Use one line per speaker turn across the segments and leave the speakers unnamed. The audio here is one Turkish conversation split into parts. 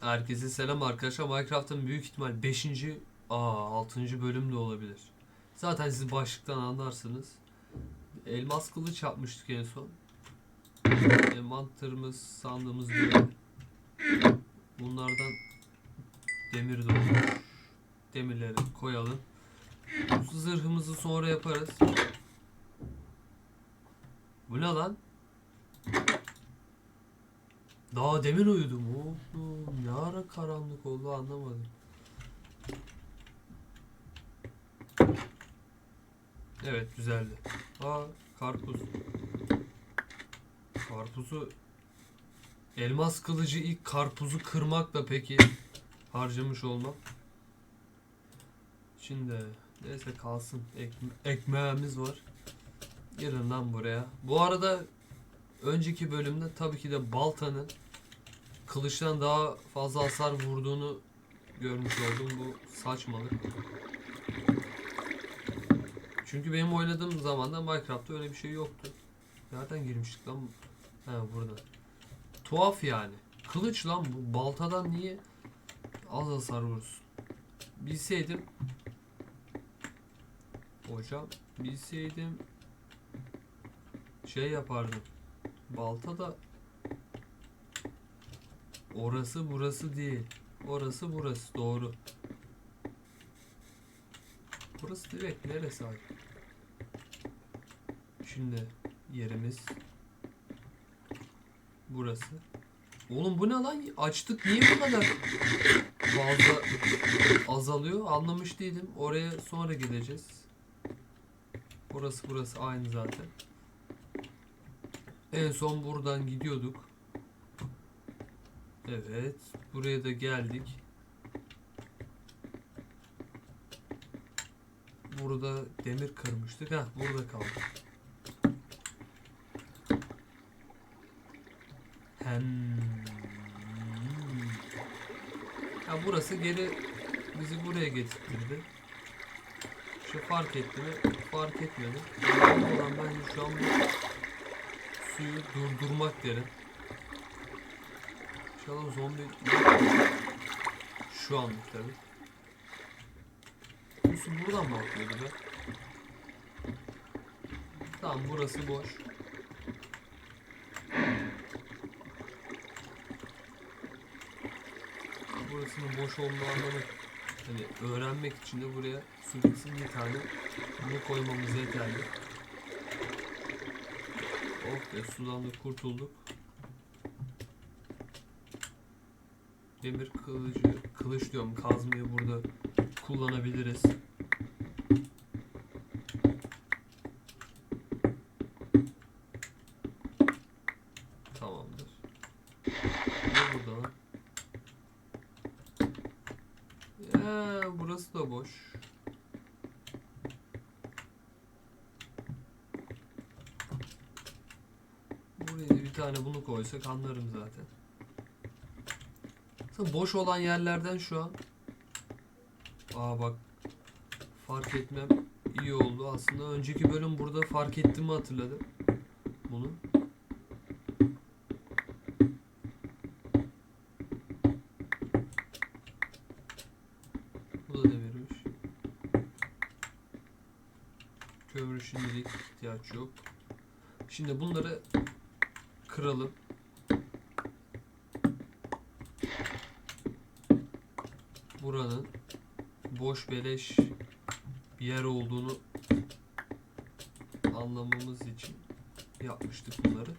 Herkese selam arkadaşlar. Minecraft'ın büyük ihtimal 5. Aa 6. bölüm de olabilir. Zaten siz başlıktan anlarsınız. Elmas kılıç yapmıştık en son. Envanterımız, sandığımız böyle. Bunlardan demir dolmuş. Demirleri koyalım. Zırhımızı sonra yaparız. Bu ne lan? Daha demin uyudum oğlum. Ne ara karanlık oldu anlamadım. Evet güzeldi. Aa karpuz. Karpuzu elmas kılıcı ilk karpuzu kırmakla peki harcamış olmam. Şimdi neyse kalsın. Ekme- ekmeğimiz var. Gelin lan buraya. Bu arada önceki bölümde tabii ki de baltanın kılıçtan daha fazla hasar vurduğunu görmüş oldum. Bu saçmalık. Çünkü benim oynadığım zamanda Minecraft'ta öyle bir şey yoktu. Nereden girmiştik lan? Ha burada. Tuhaf yani. Kılıç lan bu. Baltadan niye az hasar vurursun? Bilseydim Hocam bilseydim şey yapardım. Balta da orası burası değil. Orası burası doğru. Burası direkt neresi abi? Şimdi yerimiz burası. Oğlum bu ne lan? Açtık niye bu kadar fazla azalıyor? Anlamış değilim. Oraya sonra gideceğiz. Burası burası aynı zaten. En son buradan gidiyorduk. Evet. Buraya da geldik. Burada demir kırmıştık. Heh burada kaldık. Hem. Ya burası geri bizi buraya getirdi. Şu fark etti mi? Fark etmedi. Bence şu an bu suyu durdurmak derim. İnşallah zombi şu anlık tabi. Bu su buradan mı akıyordu be? Tamam burası boş. Burasının boş anlamak Hani öğrenmek için de buraya gitsin bir tane bunu koymamız yeterli. Oh be sudan da kurtulduk. Demir kılıcı, kılıç diyorum kazmayı burada kullanabiliriz. Tamamdır. Burada? Ya burası da boş. Buraya bir tane bunu koysak anlarım zaten. Boş olan yerlerden şu an Aa bak fark etmem iyi oldu. Aslında önceki bölüm burada fark ettiğimi hatırladım. Bunu. Bu da demirmiş. Kömür şimdilik ihtiyaç yok. Şimdi bunları kıralım. Buranın boş beleş bir yer olduğunu anlamamız için yapmıştık bunları.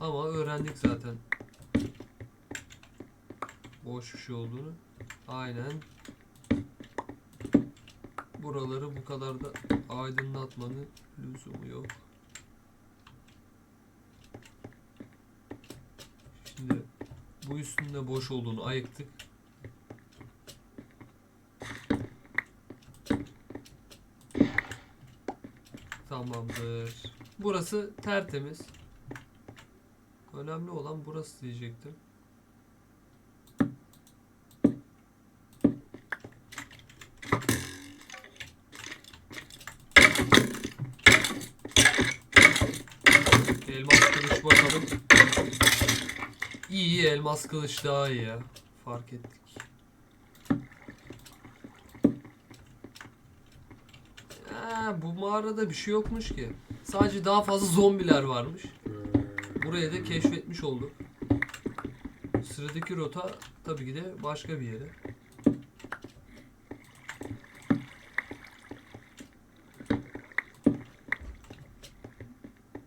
Ama öğrendik zaten boş bir şey olduğunu. Aynen buraları bu kadar da aydınlatmanın lüzumu yok. Şimdi bu üstünde boş olduğunu ayıktık. Tamamdır. Burası tertemiz. Önemli olan burası diyecektim. Elmas kılıç bakalım. İyi elmas kılıç daha iyi ya. Fark ettik. Ha, bu mağarada bir şey yokmuş ki. Sadece daha fazla zombiler varmış. Burayı da keşfetmiş olduk. Sıradaki rota tabii ki de başka bir yere.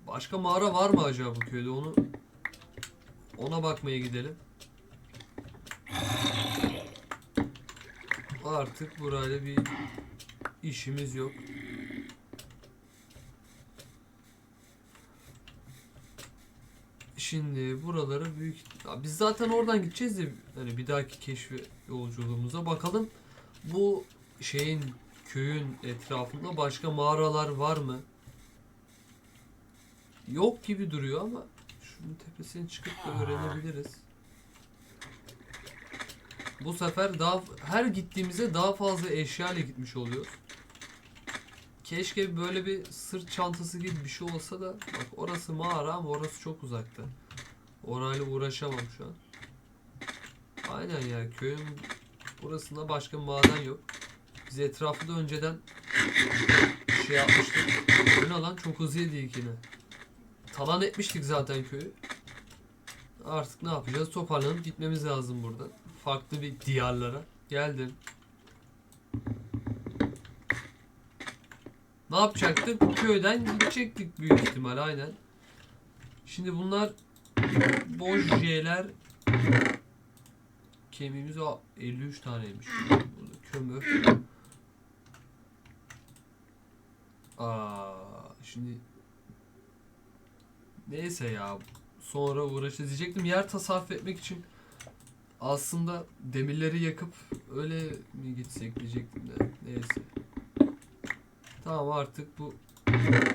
Başka mağara var mı acaba bu köyde? Onu ona bakmaya gidelim. Artık burayla bir işimiz yok. Şimdi buraları büyük... Ya biz zaten oradan gideceğiz de hani bir dahaki keşfi yolculuğumuza bakalım. Bu şeyin köyün etrafında başka mağaralar var mı? Yok gibi duruyor ama şunun tepesine çıkıp da öğrenebiliriz. Bu sefer daha her gittiğimizde daha fazla eşya ile gitmiş oluyor. Keşke böyle bir sırt çantası gibi bir şey olsa da bak orası mağara ama orası çok uzakta. Orayla uğraşamam şu an. Aynen ya köyün burasında başka maden yok. Biz etrafı da önceden şey yapmıştık. Bu ne lan çok hızlı yedik yine. Talan etmiştik zaten köyü. Artık ne yapacağız? Toparlanıp gitmemiz lazım buradan. Farklı bir diyarlara. Geldim. Ne yapacaktık? Köyden gidecektik büyük ihtimal aynen. Şimdi bunlar boş şeyler. Kemiğimiz o 53 taneymiş. Burada kömür. Aa, şimdi neyse ya sonra uğraşacağız diyecektim. Yer tasarruf etmek için aslında demirleri yakıp öyle mi gitsek diyecektim de neyse. Tamam artık bu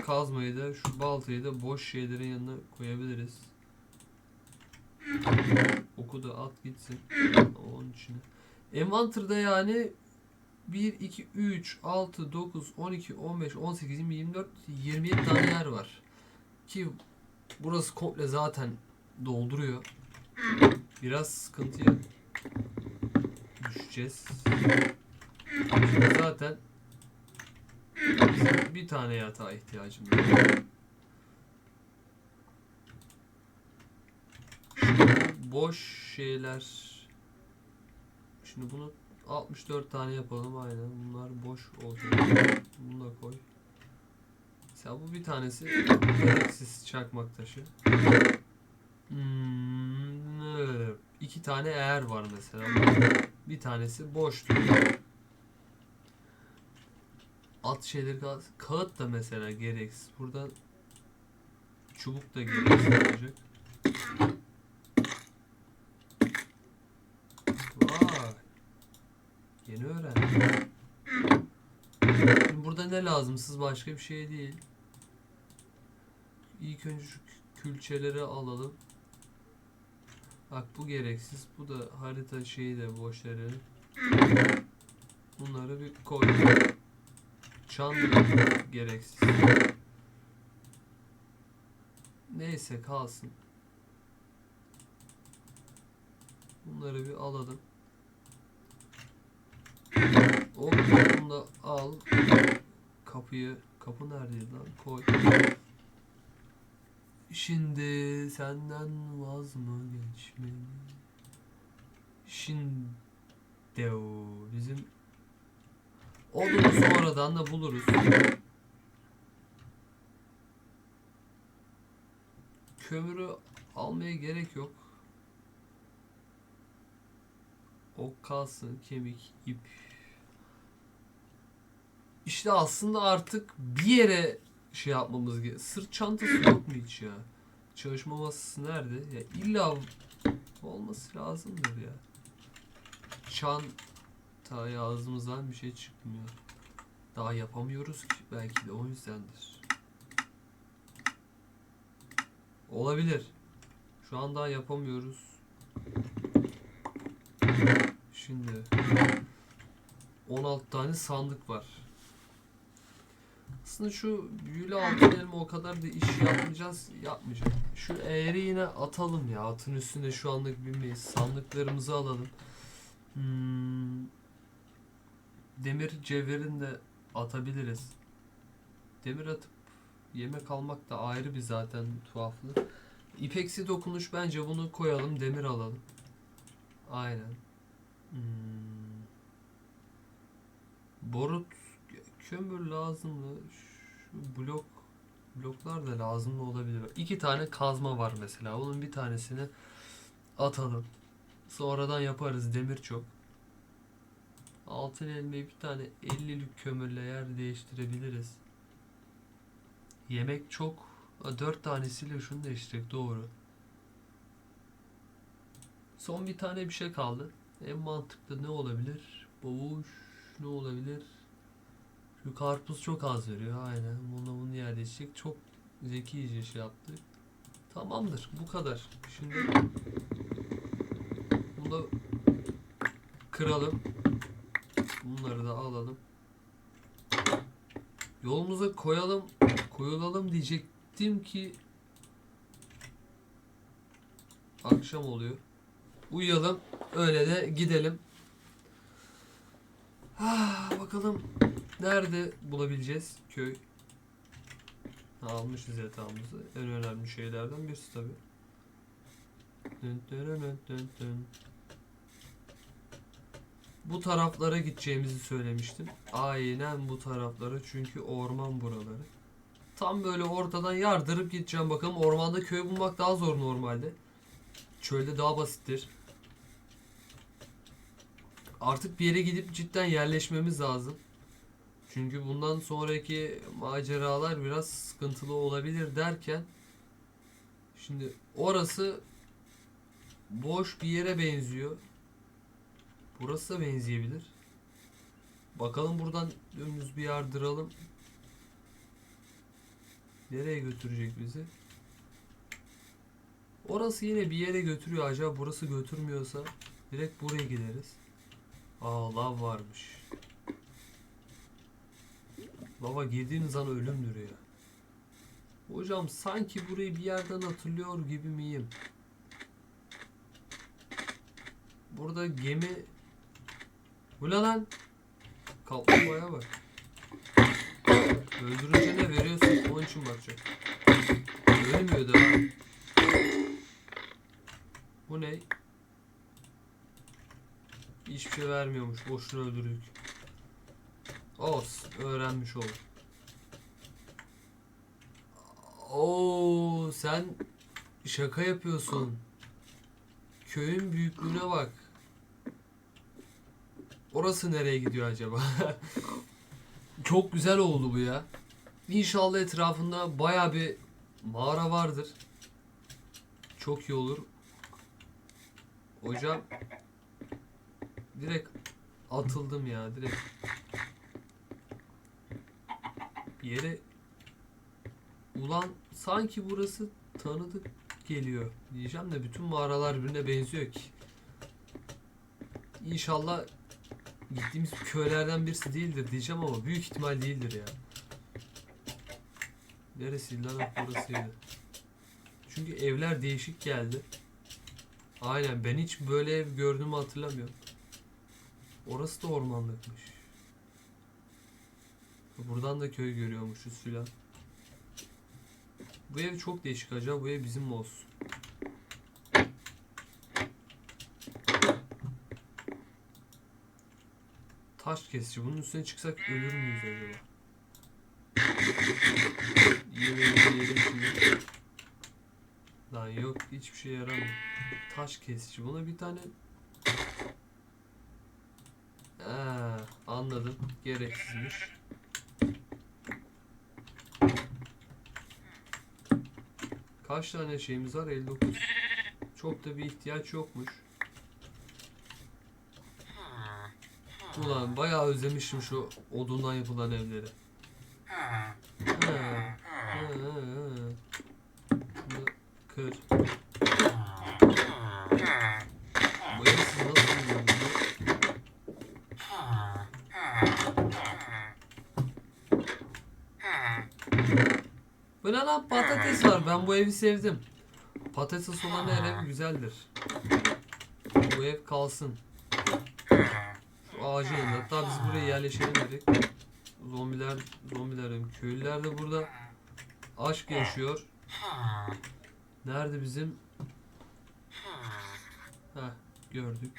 kazmayı da şu baltayı da boş şeylerin yanına koyabiliriz. Oku da at gitsin. Onun içine. Envanter'da yani 1, 2, 3, 6, 9, 12, 15, 18, 20, 24, 27 tane yer var. Ki burası komple zaten dolduruyor. Biraz sıkıntıya düşeceğiz. Şimdi zaten bir tane yatağa ihtiyacımız var. Boş şeyler Şimdi bunu 64 tane yapalım aynen. Bunlar boş olacak. Bunu da koy. Mesela bu bir tanesi gereksiz çakmak taşı. Hmm, iki tane eğer var mesela. Bir tanesi boştu. At şeyleri kağıt, kağıt da mesela gereksiz. Burada çubuk da gereksiz olacak. Vay. Yeni öğrendim. Burada ne lazımsız başka bir şey değil. İlk önce şu kü- külçeleri alalım. Bak bu gereksiz. Bu da harita şeyi de boş verelim. Bunları bir koy. Çan da gereksiz. Neyse kalsın. Bunları bir alalım. O bunu da al. Kapıyı kapı neredeydi lan? Koy. Şimdi senden vaz mı geçmeli? Şimdi o bizim odunu sonradan da buluruz. Kömürü almaya gerek yok. Ok kalsın, kemik, ip. İşte aslında artık bir yere şey yapmamız gerekiyor. Sırt çantası yok mu hiç ya? Çalışma masası nerede? Ya illa olması lazımdır ya. Çanta ağzımızdan bir şey çıkmıyor. Daha yapamıyoruz ki belki de o yüzdendir. Olabilir. Şu an daha yapamıyoruz. Şimdi 16 tane sandık var. Aslında şu büyülü altın elma o kadar da iş yapmayacağız, yapmayacak. Şu eğri yine atalım ya. Atın üstünde şu anlık binmeyiz. Sandıklarımızı alalım. Hmm. Demir cevherini de atabiliriz. Demir atıp yemek almak da ayrı bir zaten tuhaflık. İpeksi dokunuş bence bunu koyalım, demir alalım. Aynen. Hmm. Borut kömür lazım mı? Şu blok bloklar da lazım mı olabilir. İki tane kazma var mesela. Onun bir tanesini atalım. Sonradan yaparız. Demir çok. Altın elmayı bir tane 50'lik kömürle yer değiştirebiliriz. Yemek çok. Ha, Dört tanesiyle şunu değiştirdik. Doğru. Son bir tane bir şey kaldı. En mantıklı ne olabilir? Boğuş ne olabilir? Şu karpuz çok az veriyor. Aynen. Bunu bunu yer değişecek. Çok zekice şey yaptık. Tamamdır. Bu kadar. Şimdi bunu da kıralım. Bunları da alalım. Yolumuza koyalım, koyulalım diyecektim ki akşam oluyor. Uyuyalım, öyle de gidelim. Ah, bakalım nerede bulabileceğiz köy? Almışız yatağımızı. En önemli şeylerden birisi tabi. Dın dın dın dın dın. Bu taraflara gideceğimizi söylemiştim. Aynen bu taraflara çünkü orman buraları. Tam böyle ortadan yardırıp gideceğim bakalım. Ormanda köy bulmak daha zor normalde. Çölde daha basittir. Artık bir yere gidip cidden yerleşmemiz lazım. Çünkü bundan sonraki maceralar biraz sıkıntılı olabilir derken şimdi orası boş bir yere benziyor. Burası da benzeyebilir. Bakalım buradan dümdüz bir yardıralım. Nereye götürecek bizi? Orası yine bir yere götürüyor. Acaba burası götürmüyorsa direkt buraya gideriz. Aa lav varmış. Lava girdiğiniz an ölümdür ya. Hocam sanki burayı bir yerden hatırlıyor gibi miyim? Burada gemi... Bu ne lan? Kaplumbağaya bak. Öldürünce ne veriyorsun? Onun için bakacak. Ölmüyor da. Bu ne? Hiçbir şey vermiyormuş. Boşuna öldürdük. Olsun. Öğrenmiş olduk. Oo, sen şaka yapıyorsun. Köyün büyüklüğüne bak. Orası nereye gidiyor acaba? Çok güzel oldu bu ya. İnşallah etrafında baya bir mağara vardır. Çok iyi olur. Hocam direkt atıldım ya direkt. Bir yere ulan sanki burası tanıdık geliyor diyeceğim de bütün mağaralar birbirine benziyor ki. İnşallah gittiğimiz köylerden birisi değildir diyeceğim ama büyük ihtimal değildir ya. Neresiydi lan burasıydı. Çünkü evler değişik geldi. Aynen ben hiç böyle ev gördüğümü hatırlamıyorum. Orası da ormanlıkmış. Buradan da köy görüyormuşuz filan. Bu ev çok değişik acaba bu ev bizim mi olsun? Taş kesici. Bunun üstüne çıksak ölür müyüz acaba? Yemeğimizi yiyelim şimdi. Lan yok hiçbir şey yaramıyor. Taş kesici. Buna bir tane... Ha, anladım. Gereksizmiş. Kaç tane şeyimiz var? 59. Çok da bir ihtiyaç yokmuş. Ulan bayağı özlemişim şu odundan yapılan evleri. Ha, kır. Bu evi siz nasıl buluyorsunuz? Ana patates var. Ben bu evi sevdim. Patates olan her ev güzeldir. Bu ev kalsın. Yanında. Hatta biz buraya yerleşelim dedik. Zombiler, zombilerim. Köylüler de burada aşk yaşıyor. Nerede bizim? Heh, gördük.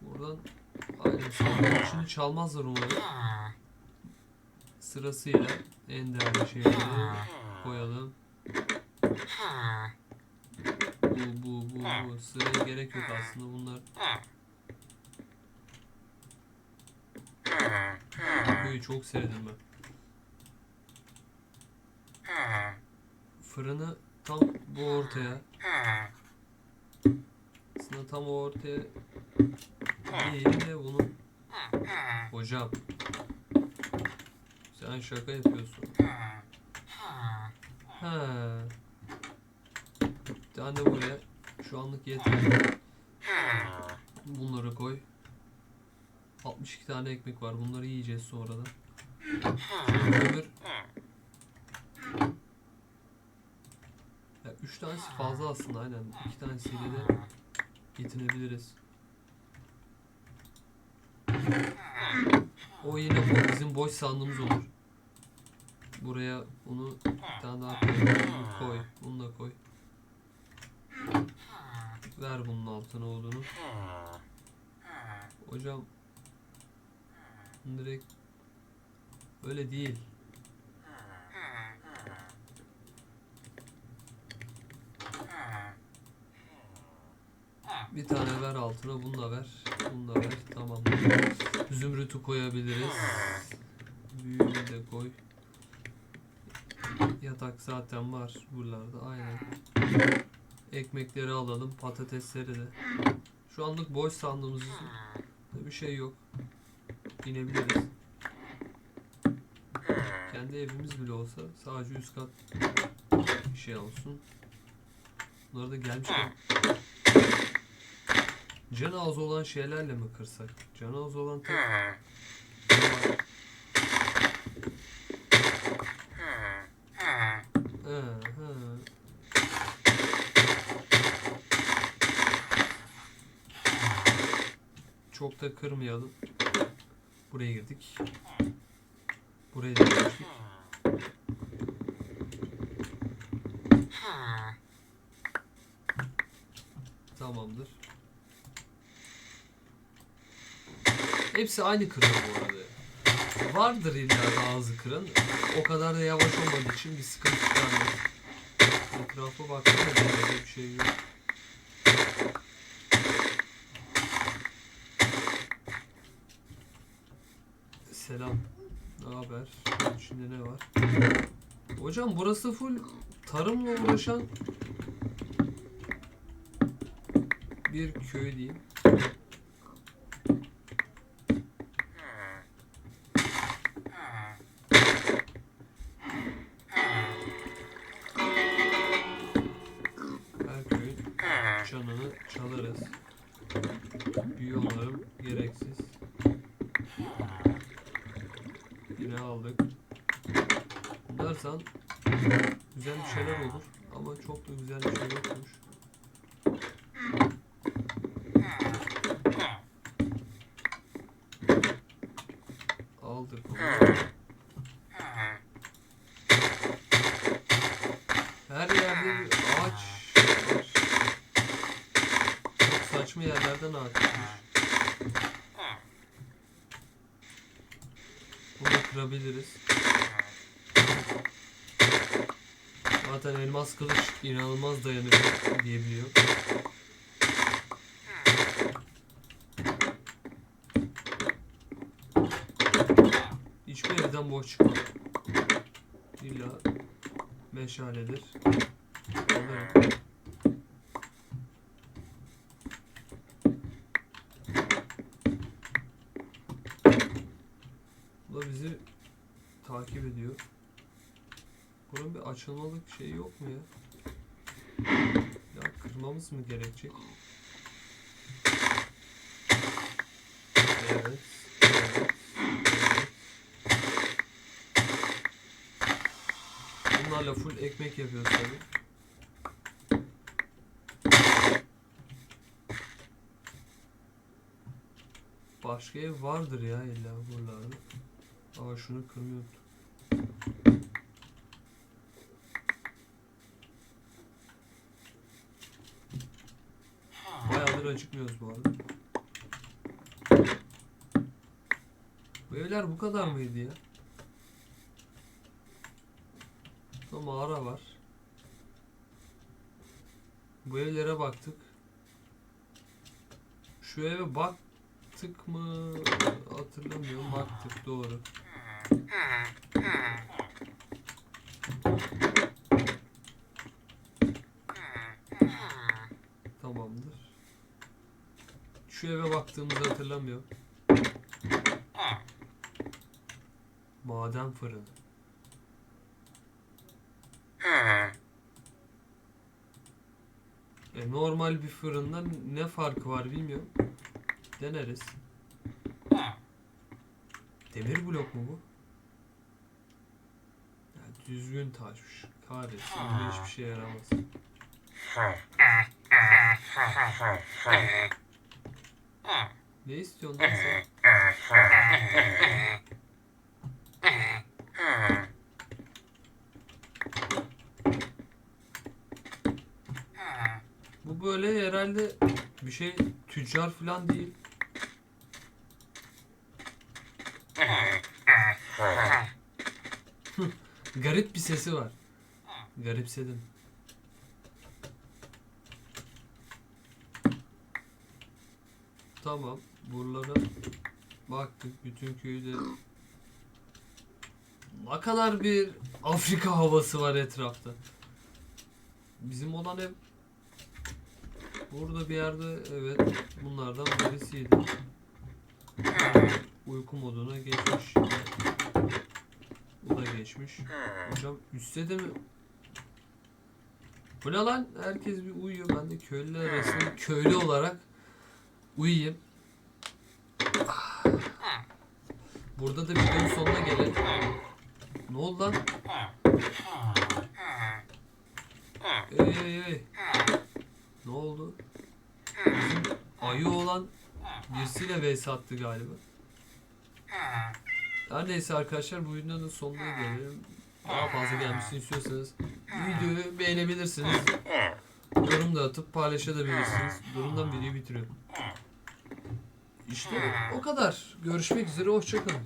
Buradan aynen sandığın içini çalmazlar umarım. Sırasıyla en değerli şeyleri koyalım. Bu bu bu sıraya gerek yok aslında bunlar. Köyü çok sevdim ben. Fırını tam bu ortaya. Aslında tam o ortaya değil de bunu Hocam Sen şaka yapıyorsun Ha. Bir tane buraya Şu anlık yeter Bunları koy 62 tane ekmek var bunları yiyeceğiz sonra da öbür ya üç tanesi fazla aslında aynen. İki tanesiyle de yetinebiliriz. O yine bu bizim boş sandığımız olur. Buraya bunu bir tane daha koy. Bunu koy. Bunu da koy. Ver bunun altına olduğunu. Hocam direkt öyle değil. Bir tane ver altına, bunu da ver. Bunu da ver. Tamam. Zümrütü koyabiliriz. Büyüğünü de koy. Yatak zaten var buralarda. Aynen. Ekmekleri alalım. Patatesleri de. Şu anlık boş sandığımız bir şey yok. İnebiliriz. Kendi evimiz bile olsa sadece üst kat bir şey olsun. Bunları da gelmişken Can ağzı olan şeylerle mi kırsak? Can ağzı olan tek... Da kırmayalım. Buraya girdik. Buraya da girdik. Tamamdır. Hepsi aynı kırın bu arada. Vardır illa daha hızlı kırın. O kadar da yavaş olmadığı için bir sıkıntı çıkarmaz. Etrafa baktığında böyle bir şey yok. Selam. Ne haber? İçinde ne var? Hocam burası full tarımla uğraşan bir köy diyeyim. Aldık. Dersen güzel bir şeyler olur ama çok da güzel bir şey yokmuş. Aldık. Her yerde bir ağaç. Çok saçma yerlerden ağaç çıkmış. Bunu kırabiliriz. Zaten elmas kılıç inanılmaz dayanıklı diyebiliyor. Hiçbir evden boş çıkmıyor. İlla meşaledir. Alırım. Bu da bizi takip ediyor. Bunun bir açılmalık şey yok mu ya? Ya kırmamız mı gerekecek? Evet. Bunlarla full ekmek yapıyoruz tabii. Başka ev vardır ya illa buralarda. Aa şunu kırmıyor. Acıkmıyoruz bu arada. Bu evler bu kadar mıydı ya? Burada mağara var. Bu evlere baktık. Şu eve baktık mı? Hatırlamıyorum. Baktık doğru. Tamamdır. Şu eve baktığımızı hatırlamıyorum. Maden fırını. E, normal bir fırından ne farkı var bilmiyorum. Deneriz. Demir blok mu bu? Ya, düzgün taşmış. Kahretsin. Hiçbir şeye yaramaz. Ne istiyorsun lan? Bu böyle herhalde bir şey tüccar falan değil. Garip bir sesi var. Garipsedim. Tamam. Buralara baktık. Bütün köyde ne kadar bir Afrika havası var etrafta. Bizim olan ev burada bir yerde evet bunlardan birisiydi. Uyku moduna geçmiş. Bu da geçmiş. Hocam üstte de mi? Bu ne lan? Herkes bir uyuyor. Ben de köylüler arasında köylü olarak uyuyayım. Burada da videonun sonuna gelelim. Ne oldu lan? Ey ey ey. Ne oldu? Bizim ayı olan birisiyle vs attı galiba. Her neyse arkadaşlar bu videonun sonuna gelelim. Daha fazla gelmesini istiyorsanız videoyu beğenebilirsiniz. Yorum da atıp paylaşabilirsiniz. Durumdan videoyu bitiriyorum. İşte o kadar. Görüşmek üzere. Hoşçakalın.